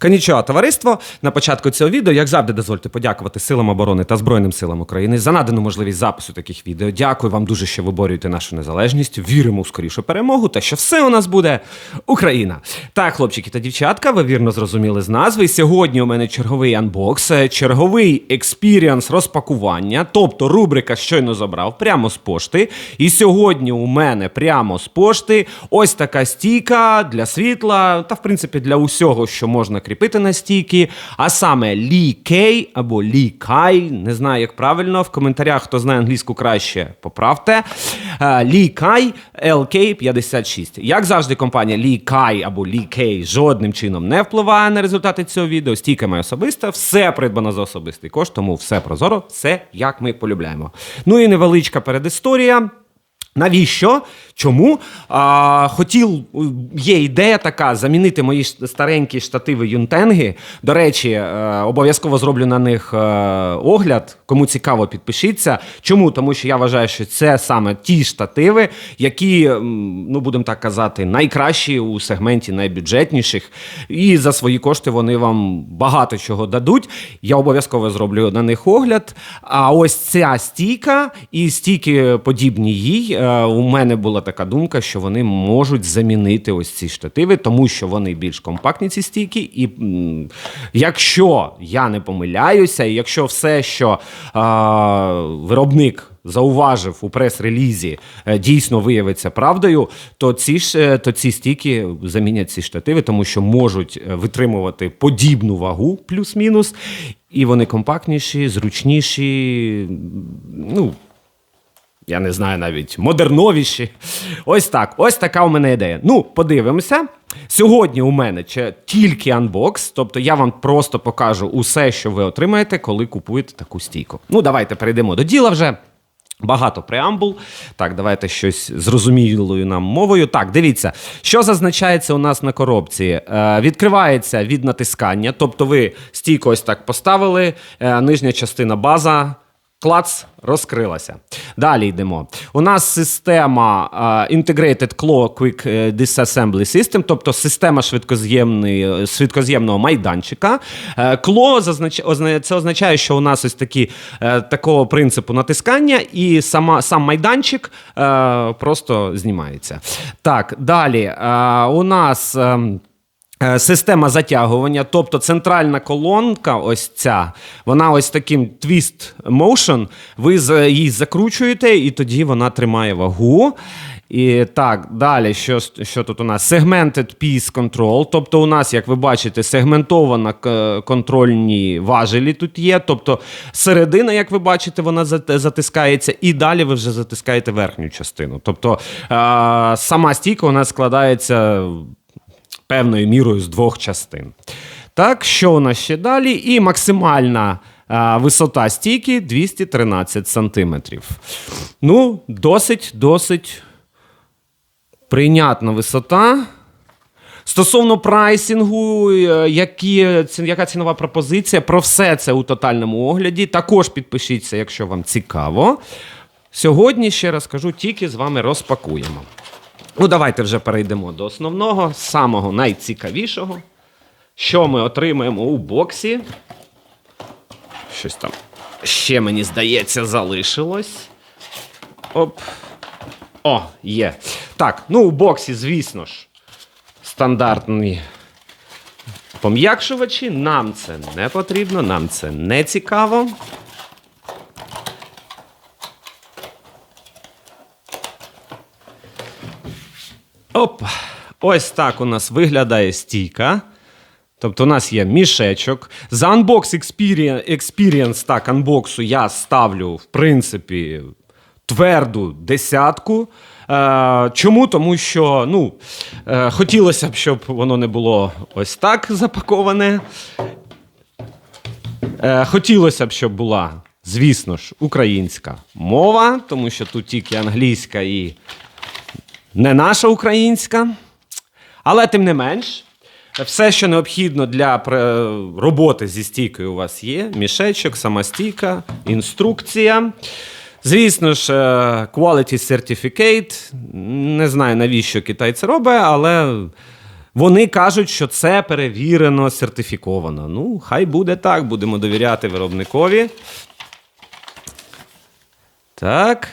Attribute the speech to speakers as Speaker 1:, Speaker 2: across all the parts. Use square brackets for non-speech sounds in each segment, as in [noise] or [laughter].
Speaker 1: Конічого, товариство. На початку цього відео, як завжди, дозвольте подякувати силам оборони та Збройним силам України за надану можливість запису таких відео. Дякую вам дуже, що виборюєте нашу незалежність. Віримо у скорішу перемогу та що все у нас буде Україна. Так, хлопчики та дівчатка, ви вірно зрозуміли з назви. Сьогодні у мене черговий анбокс, е, черговий експіріанс розпакування, тобто рубрика щойно забрав прямо з пошти. І сьогодні у мене прямо з пошти ось така стійка для світла та, в принципі, для усього, що можна кріпити на стійки. А саме Лі Кей або Лі Кай. Не знаю, як правильно. В коментарях, хто знає англійську краще, поправте. Е, Лі Кай LK56. Як завжди, компанія Лі Кай або Лі Кей жодним чином не впливає на результати цього відео. Стійка моя особиста, все придбано за особистий кошт, тому все прозоро, все як ми полюбляємо. Ну і невеличка передісторія. Навіщо? Чому? А, хотів, є ідея така замінити мої старенькі штативи юнтенги. До речі, е, обов'язково зроблю на них е, огляд. Кому цікаво, підпишіться. Чому? Тому що я вважаю, що це саме ті штативи, які, ну будемо так казати, найкращі у сегменті найбюджетніших. І за свої кошти вони вам багато чого дадуть. Я обов'язково зроблю на них огляд. А ось ця стійка і стійки подібні їй. Е, У мене була така думка, що вони можуть замінити ось ці штативи, тому що вони більш компактні, ці стійки. І якщо я не помиляюся, і якщо все, що е, виробник зауважив у прес-релізі, е, дійсно виявиться правдою, то ці ж то ці стійки замінять ці штативи, тому що можуть витримувати подібну вагу, плюс-мінус, і вони компактніші, зручніші. Ну, я не знаю навіть модерновіші. Ось так. Ось така у мене ідея. Ну, подивимося. Сьогодні у мене тільки анбокс, тобто я вам просто покажу усе, що ви отримаєте, коли купуєте таку стійку. Ну, давайте перейдемо до діла вже. Багато преамбул. Так, давайте щось зрозумілою нам мовою. Так, дивіться, що зазначається у нас на коробці. Е, відкривається від натискання, тобто ви стійко ось так поставили, е, нижня частина база. Клац розкрилася. Далі йдемо. У нас система е, Integrated Claw Quick е, Disassembly System, тобто система швидкоз'ємного майданчика. Е, зазнач... це означає, що у нас ось такі е, такого принципу натискання, і сама, сам майданчик е, просто знімається. Так, далі. Е, у нас. Е, Система затягування, тобто центральна колонка, ось ця, вона ось таким twist motion, ви її закручуєте, і тоді вона тримає вагу. І так, далі, що, що тут у нас? Segmented Piece Control. Тобто, у нас, як ви бачите, сегментована контрольні важелі тут є. Тобто, середина, як ви бачите, вона зат- затискається, і далі ви вже затискаєте верхню частину. Тобто, е, сама стійка у нас складається певною мірою з двох частин. Так, що у нас ще далі? І максимальна а, висота стійки 213 сантиметрів. Ну, досить, досить прийнятна висота. Стосовно прайсингу, е, які, яка цінова пропозиція, про все це у тотальному огляді. Також підпишіться, якщо вам цікаво. Сьогодні, ще раз кажу, тільки з вами розпакуємо. Ну, давайте вже перейдемо до основного, самого найцікавішого. Що ми отримаємо у боксі? Щось там ще, мені здається, залишилось. Оп. О, є. Так, ну у боксі, звісно ж, стандартні пом'якшувачі. Нам це не потрібно, нам це не цікаво. Оп! Ось так у нас виглядає стійка. Тобто у нас є мішечок. За Unbox Experience, Experience так, анбоксу я ставлю, в принципі, тверду десятку. Е, чому? Тому що ну, е, хотілося б, щоб воно не було ось так запаковане. Е, хотілося б, щоб була, звісно ж, українська мова, тому що тут тільки англійська і не наша українська. Але тим не менш, все, що необхідно для роботи зі стійкою, у вас є: мішечок, сама стійка, інструкція. Звісно ж, е, Quality Certificate. Не знаю, навіщо Китай це робить, але Вони кажуть, що це перевірено, сертифіковано. Ну, хай буде так, будемо довіряти виробникові. Так.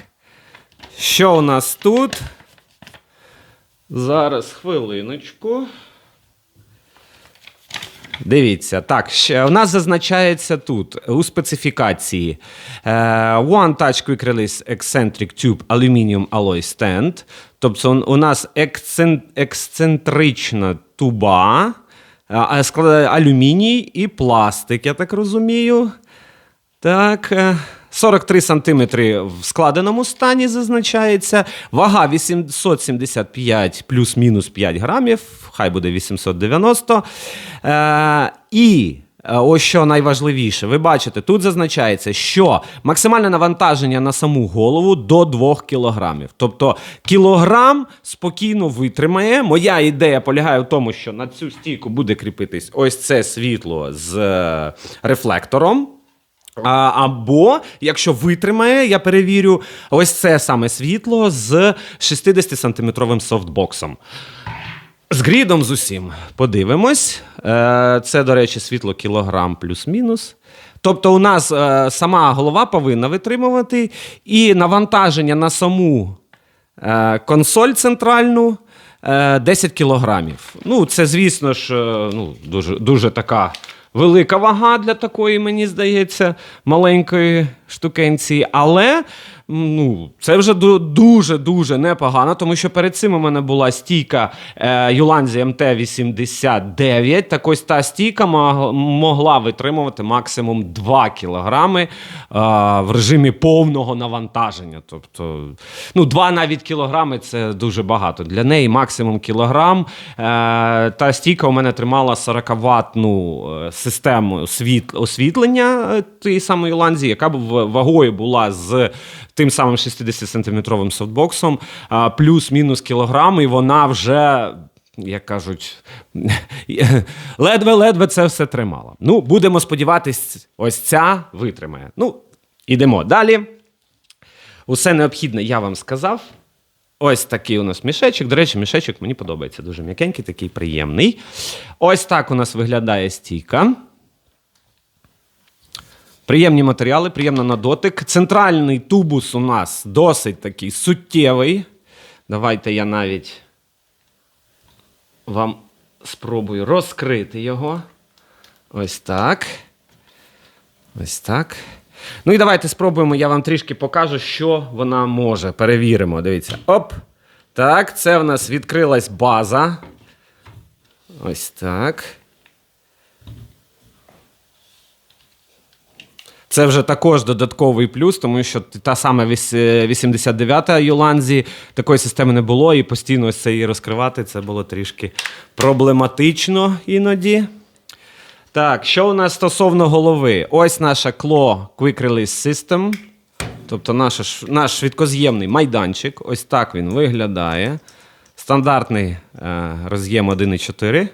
Speaker 1: Що у нас тут? Зараз хвилиночку. Дивіться, так, ще у нас зазначається тут у специфікації е, One Touch Quick Release Eccentric Tube Aluminium Alloy Stand. Тобто у- нас ексцентрична туба, складає алюміній і пластик, я так розумію. Так, е, 43 сантиметри в складеному стані зазначається. Вага 875 плюс-мінус 5 грамів, хай буде 890. Е, і е, ось що найважливіше, ви бачите, тут зазначається, що максимальне навантаження на саму голову до 2 кілограмів. Тобто кілограм спокійно витримає. Моя ідея полягає в тому, що на цю стійку буде кріпитись ось це світло з е, рефлектором. А, або, якщо витримає, я перевірю, ось це саме світло з 60-сантиметровим софтбоксом. З грідом з усім. Подивимось. Е, Це, до речі, світло кілограм плюс-мінус. Тобто, у нас е, сама голова повинна витримувати, і навантаження на саму е, консоль центральну е, 10 кілограмів. Ну, це, звісно ж, ну, дуже, дуже така велика вага для такої, мені здається, маленької штукенції. Але ну, це вже дуже-дуже непогано, тому що перед цим у мене була стійка е, Юланзі МТ-89. Так ось та стійка могла витримувати максимум 2 кілограми е, в режимі повного навантаження. Тобто, ну, 2 навіть кілограми це дуже багато. Для неї максимум кілограм. Е, та стійка у мене тримала 40 ватну е, систему освітлення тієї самої Юланзі, яка б вагою була з тим самим 60-сантиметровим софтбоксом, плюс-мінус кілограм, і вона вже. Як кажуть, [laughs] ледве-ледве це все тримала. Ну, будемо сподіватись, ось ця витримає. Ну, ідемо далі. Усе необхідне я вам сказав. Ось такий у нас мішечок. До речі, мішечок мені подобається. Дуже м'якенький, такий приємний. Ось так у нас виглядає стійка. Приємні матеріали, приємно на дотик. Центральний тубус у нас досить такий суттєвий. Давайте я навіть вам спробую розкрити його. Ось так. Ось так. Ну і давайте спробуємо, я вам трішки покажу, що вона може. Перевіримо. Дивіться. Оп. Так, це в нас відкрилась база. Ось так. Це вже також додатковий плюс, тому що та сама 89-та Юланзі такої системи не було, і постійно ось це її розкривати це було трішки проблематично іноді. Так, що у нас стосовно голови? Ось наша Claw Quick Release System. Тобто наша, ш- наш швидкоз'ємний майданчик. Ось так він виглядає. Стандартний е, роз'єм 1.4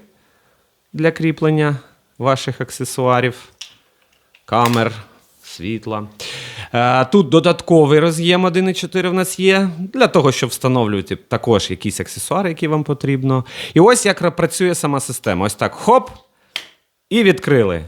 Speaker 1: для кріплення ваших аксесуарів, камер, світла. Е, Тут додатковий роз'єм 1.4 в нас є, для того, щоб встановлювати також якісь аксесуари, які вам потрібно. І ось як працює сама система. Ось так хоп, і відкрили.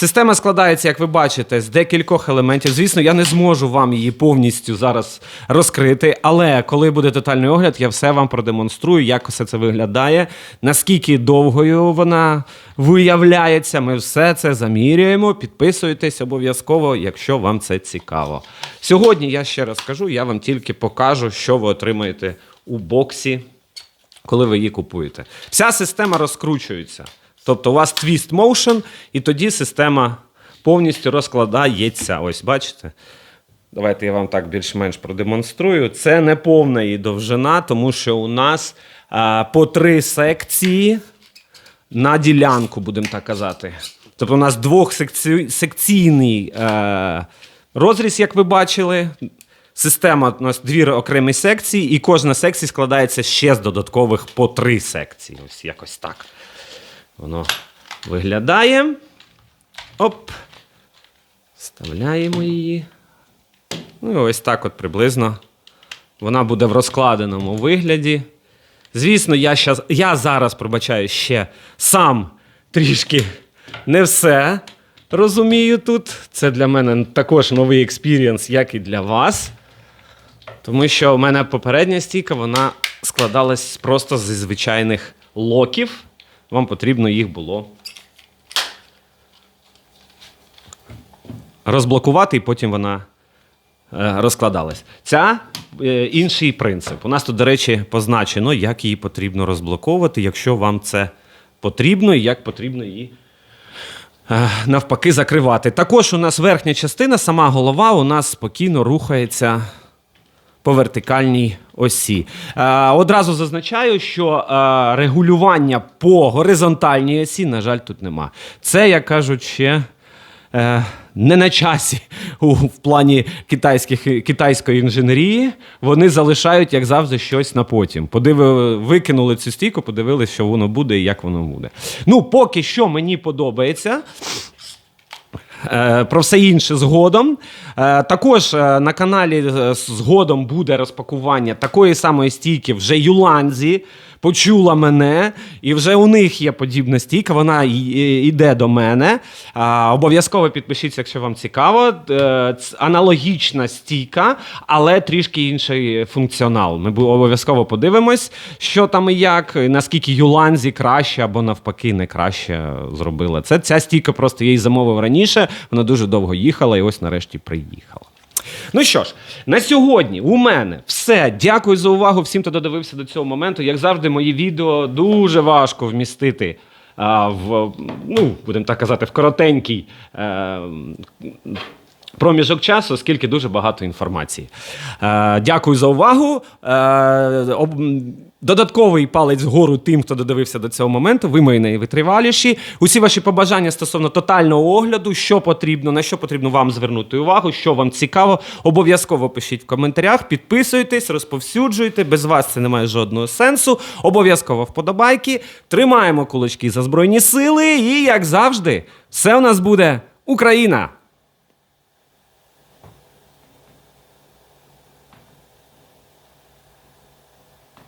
Speaker 1: Система складається, як ви бачите, з декількох елементів. Звісно, я не зможу вам її повністю зараз розкрити, але коли буде детальний огляд, я все вам продемонструю, як все це виглядає, наскільки довгою вона виявляється. Ми все це замірюємо. Підписуйтесь обов'язково, якщо вам це цікаво. Сьогодні я ще раз кажу, я вам тільки покажу, що ви отримаєте у боксі коли ви її купуєте. Вся система розкручується. Тобто у вас twist motion, і тоді система повністю розкладається. Ось, бачите? Давайте я вам так більш-менш продемонструю. Це не повна її довжина, тому що у нас а, по три секції на ділянку, будемо так казати. Тобто у нас двохсекційний е, розріз, як ви бачили. Система у нас дві окремі секції, і кожна секція складається ще з додаткових по три секції. Ось якось так. Воно виглядає. Оп. Вставляємо її. Ну і ось так от приблизно. Вона буде в розкладеному вигляді. Звісно, я, щас, я зараз пробачаю ще сам трішки не все розумію тут. Це для мене також новий експірієнс, як і для вас. Тому що у мене попередня стійка вона складалась просто зі звичайних локів. Вам потрібно їх було розблокувати, і потім вона е, розкладалась. Ця е, інший принцип. У нас тут, до речі, позначено, як її потрібно розблоковувати, якщо вам це потрібно, і як потрібно її е, навпаки закривати. Також у нас верхня частина, сама голова, у нас спокійно рухається по вертикальній осі. Е, одразу зазначаю, що е, регулювання по горизонтальній осі, на жаль, тут нема. Це, як кажуть, ще е, не на часі у, в плані китайських, китайської інженерії. Вони залишають, як завжди, щось на потім. Подиви, викинули цю стійку, подивилися, що воно буде і як воно буде. Ну, поки що мені подобається. Е, Про все інше згодом. Е, Також е, на каналі згодом буде розпакування такої самої стійки вже Юланзі. Почула мене, і вже у них є подібна стійка. Вона йде до мене. Обов'язково підпишіться, якщо вам цікаво. Е, Аналогічна стійка, але трішки інший функціонал. Ми обов'язково подивимось, що там і як, наскільки Юланзі краще або навпаки не краще зробила. Це ця стійка просто я її замовив раніше. Вона дуже довго їхала, і ось нарешті приїхала. Ну що ж, на сьогодні у мене все. Дякую за увагу всім, хто додивився до цього моменту. Як завжди, мої відео дуже важко вмістити. В, ну, будемо так казати, в коротенький е, проміжок часу, оскільки дуже багато інформації. Е, дякую за увагу. Е, об, додатковий палець вгору тим, хто додивився до цього моменту. Ви мої найвитриваліші. Усі ваші побажання стосовно тотального огляду, що потрібно, на що потрібно вам звернути увагу, що вам цікаво, обов'язково пишіть в коментарях, підписуйтесь, розповсюджуйте. Без вас це не має жодного сенсу. Обов'язково вподобайки. Тримаємо кулачки за збройні сили. І як завжди, все у нас буде Україна!